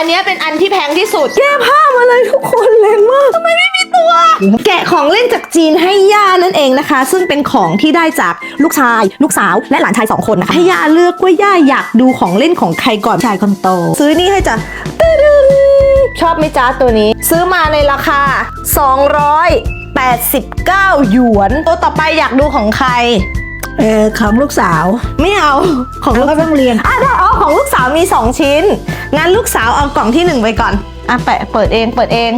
อันเนี้ยเป็นอันที่แพงที่สุด แก้ผ้ามาเลยทุกคนแรงมากทำไมไม่มีตัว แกะของเล่นจากจีนให้ย่านั่นเองนะคะ ซึ่งเป็นของที่ได้จากลูกชาย ลูกสาวและหลานชายสองคนนะคะให้ย่าเลือกว่าย่าอยากดูของเล่นของใครก่อนชายคนโต ซื้อนี่ให้จ้ะตึ้งชอบไหมจ้าตัวนี้ ซื้อมาในราคา 289 หยวน ตัวต่อไปอยากดูของใคร เออของลูกสาว ไม่เอาของเราลูกก็ต้องเรียนอะได้เอาของลูกสาวมี2ชิ้น งั้นลูกสาวเอากล่องที่1ไปก่อนอะแปะเปิดเองเปิดเอง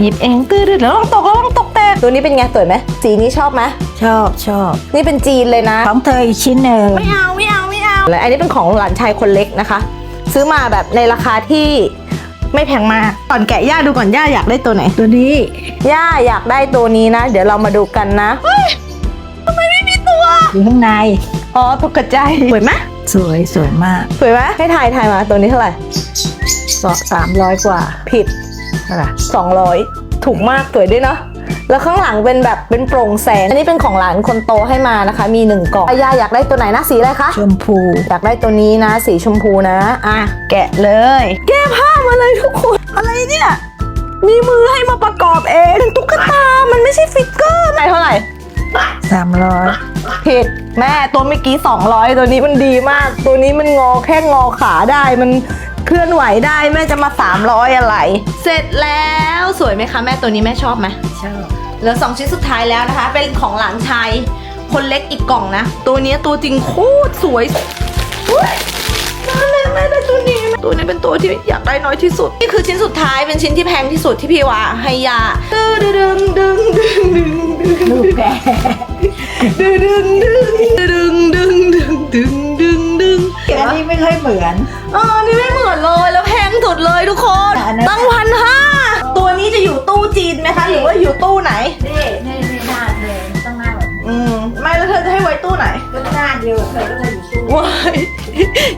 หยิบเองตื้อๆแล้วลองตกแล้วลองตกแตกตัวนี้เป็นไงสวยไหมสีนี้ชอบไหมชอบชอบ นี่เป็นจีนเลยนะ ของเธออีกชิ้นหนึ่งไม่เอาไม่เอาไม่เอาและอันนี้เป็นของหลานชายคนเล็กนะคะ ซื้อมาแบบในราคาที่ไม่แพงมากก่อนแกะย่าดูก่อนย่าอยากได้ตัวไหน ตัวนี้ ย่าอยากได้ตัวนี้นะ เดี๋ยวเรามาดูกันนะ อยู่ข้างในอ๋อตกใจสวยไหมสวยสวยมากสวยไหมให้ทายทายมาตัวนี้เท่าไหร่สองสามร้อยกว่าผิดเท่าไหร่200ถูกมากสวยด้วยเนาะแล้วข้างหลังเป็นแบบเป็นโปร่งแสง อันนี้เป็นของหลานคนโตให้มานะคะ มีหนึ่งกล่องย่าอยากได้ตัวไหนนะสีอะไรคะชมพูอยากได้ตัวนี้นะ สีชมพูนะ อะ แกะเลย แก้ผ้ามาเลยทุกคน อะไรเนี่ย มีมือให้มาประกอบเองเป็นตุ๊กตา มันไม่ใช่ฟิกเกอร์ไหนเท่าไหร่สามร้อยผิดแม่ตัวเมื่อกี้200ตัวนี้มันดีมาก ตัวนี้มันงอแค่งอขาได้มันเคลื่อนไหวได้แม่จะมา300อะไร เสร็จแล้วสวยไหมคะแม่ตัวนี้แม่ชอบไหมชอบเหลือสองชิ้นสุดท้ายแล้วนะคะ เป็นของหลานชายคนเล็กอีกกล่องนะ ตัวเนี้ยตัวจริงโคตรสวยอุ๊ยมาเลยแม่ได้ตัวนี้นะตัวนี้เป็นตัวที่อยากได้น้อยที่สุด นี่คือชิ้นสุดท้ายเป็นชิ้นที่แพงที่สุดที่พี่วาให้ยาดึงดึงดึงดึงดึงดึงลูกแก ดึงดึงดึงดึงดึงดึงดึงดึงอันนี้ไม่ค่อยเหมือน เออนี่ไม่เหมือนเลยแล้วแพงสุดเลยทุกคนอันนั้น ตั้งพันห้าตัวนี้จะอยู่ตู้จีนไหมคะ หรือว่าอยู่ตู้ไหน นี่นี่นี่หน้าเลยต้องหน้าแบบอืมไม่แล้วเธอจะให้ไว้ตู้ไหนก็หน้าเดียวเธอก็เลยอยู่ตู้ว้าย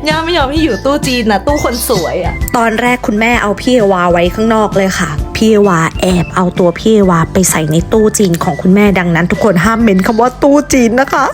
ย่าไม่ยอมให้อยู่ตู้จีนนะตู้คนสวยอะ ตอนแรกคุณแม่เอาพี่วาไว้ข้างนอกเลยค่ะ พี่เอวาแอบเอาตัวพี่เอวาไปใส่ในตู้จีนของคุณแม่ดังนั้น ทุกคนห้ามเม้นคำว่าตู้จีนนะคะ